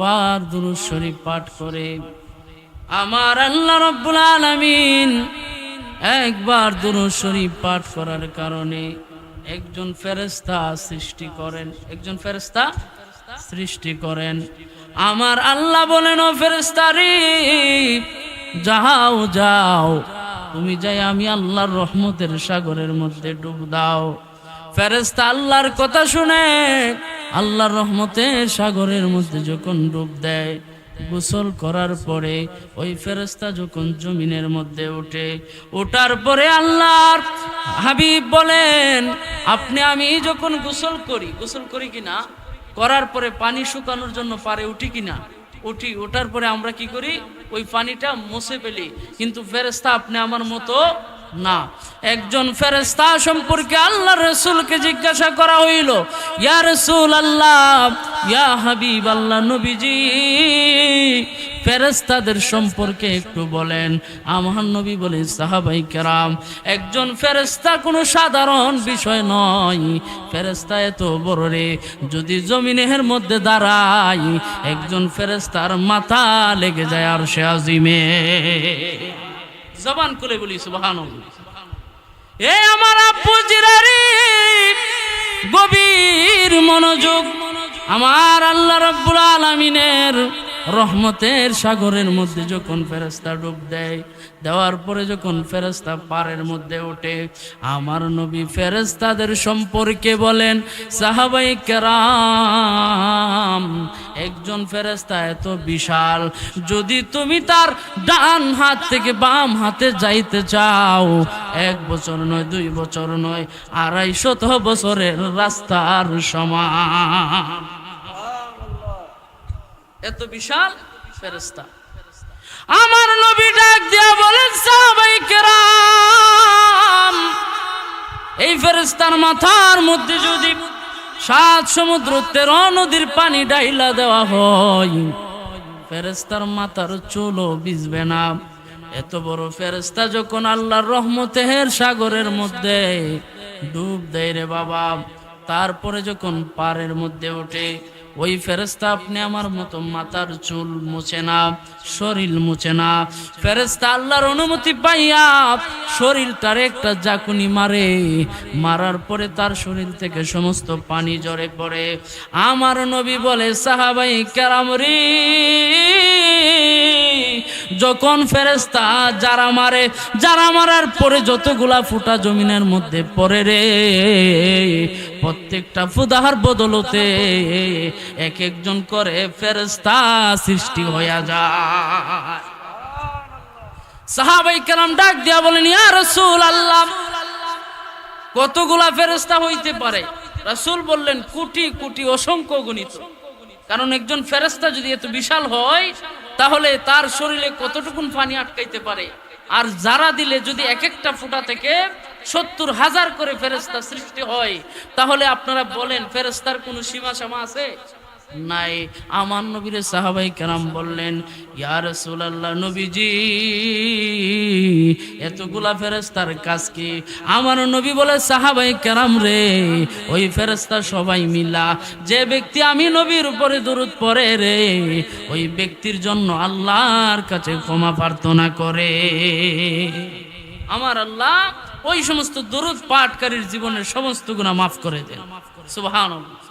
বার দুরুদ শরীফ পাঠ করে আমার আল্লাহ রব্বুল আলামিন একবার দুরুদ শরীফ পাঠ করার কারণে একজন ফেরেশতা সৃষ্টি করেন, একজন ফেরেশতা সৃষ্টি করেন। আমার আল্লাহ বলেন, ও ফেরেশতা রে, যাও যাও, তুমি যাই আমি আল্লাহর রহমতের সাগরের মধ্যে ডুব দাও। ফেরেস্তা আল্লাহর কথা শুনে আল্লাহর রহমতের সাগরের মধ্যে যখন ডুব দেয়, গোসল করার পরে ওই ফেরেস্তা যখন জমিনের মধ্যে ওঠে, ওঠার পরে আল্লাহর হাবিব বলেন, আপনি আমি যখন গোসল করি গোসল করি কিনা? করার পরে পানি শুকানোর জন্য পারে উঠি কিনা? উঠি, ওঠার পরে আমরা কি করি? ওই পানিটা মুছে ফেলি। কিন্তু ফেরেস্তা আপনি আমার মতো না। একজন ফেরেস্তা সম্পর্কে আল্লাহ রসুলকে জিজ্ঞাসা করা হইল ইয়া রসুল আল্লাহ ইয়া হাবিব আল্লাহ নবীজি ফেরেস্তাদের সম্পর্কে একটু বলেন। আমার নবী বলে সাহাবাই কেরাম, একজন ফেরেস্তা কোনো সাধারণ বিষয় নয়। ফেরেস্তা এত বড় রে, যদি জমিনের মধ্যে দাঁড়াই একজন ফেরেস্তার মাথা লেগে যায় আর সে আজিমে। জবান করে বলি সুবাহান এ আমার আব্বু জিরারি গভীর মনোযোগ আমার আল্লাহ রব্বুল আলমিনের রহমতের সাগরের মধ্যে যখন ফেরেস্তা ডুব দেয়, দেওয়ার পরে যখন ফেরেস্তা পারের মধ্যে ওঠে, আমার নবী ফেরেস্তাদের সম্পর্কে বলেন সাহাবাই কেরাম, একজন ফেরেস্তা এত বিশাল, যদি তুমি তার ডান হাত থেকে বাম হাতে যাইতে চাও এক বছর নয়, দুই বছর নয় আড়াই শত বছরের রাস্তার সমান। এত বিশাল ফেরেস্তা আমার নবী ডাক দিয়া বলেন, সাহাবাই কেরাম, এই ফেরেস্তার মাথার মধ্যে যদি সাত সমুদ্র তেরো নদীর পানি ডাইলা দেওয়া হয় ফেরেস্তার মাথার চুলও ভিজবে না। এত বড় ফেরেস্তা যখন আল্লাহর রহমতের সাগরের মধ্যে ডুব দেয় রে বাবা, তারপরে যখন পারের মধ্যে ওঠে, ওই ফেরেস্তা আপনি আমার মতো মাথার চুল মুছে না, শরীর মুছে না। ফেরেস্তা আল্লাহর অনুমতি পাইয়া শরীর তার একটা জাকুনি মারে, মারার পরে তার শরীর থেকে সমস্ত পানি জড়ে পড়ে। আমার নবী বলে, সাহাবাই কেরামরি যখন ফেরেস্তা যারা মারে, যারা মারার পরে যতগুলা ফুটা জমিনের মধ্যে পড়ে রে, প্রত্যেকটা ফুদাহার বদলতে এক একজন করে ফেরেস্তা সৃষ্টি হইয়া যায়। সাহাবাই কেরাম ডাক দিয়া বলেন, ইয়া রসুল আল্লাহ কতগুলা ফেরেস্তা হইতে পারে? রাসূল বললেন, কোটি কোটি, অসংখ্য গণিত। কারণ একজন ফেরেস্তা যদি এত বিশাল হয় তাহলে তার শরীরে কতটুকুন পানি আটকাইতে পারে? আর যারা দিলে যদি এক একটা ফুটা থেকে সত্তর হাজার করে ফেরেস্তা সৃষ্টি হয়, তাহলে আপনারা বলেন ফেরেস্তার কোনো সীমা সীমা আছে? নাই। আমার নবীর সাহাবাই কেরাম বললেন, ইয়া রাসূলুল্লাহ নবীজি, এতগুলা ফেরেস্তার কাজ কি? আমার নবী বলে, সাহাবাই কেরাম রে, ওই ফেরেস্তা সবাই মিলা, যে ব্যক্তি আমি নবীর উপরে দরুদ পরে রে, ওই ব্যক্তির জন্য আল্লাহর কাছে ক্ষমা প্রার্থনা করে। আমার আল্লাহ ওই সমস্ত দরুদ পাঠকারীর জীবনের সমস্ত গুণা মাফ করে দেন। সুবহানাল্লাহ।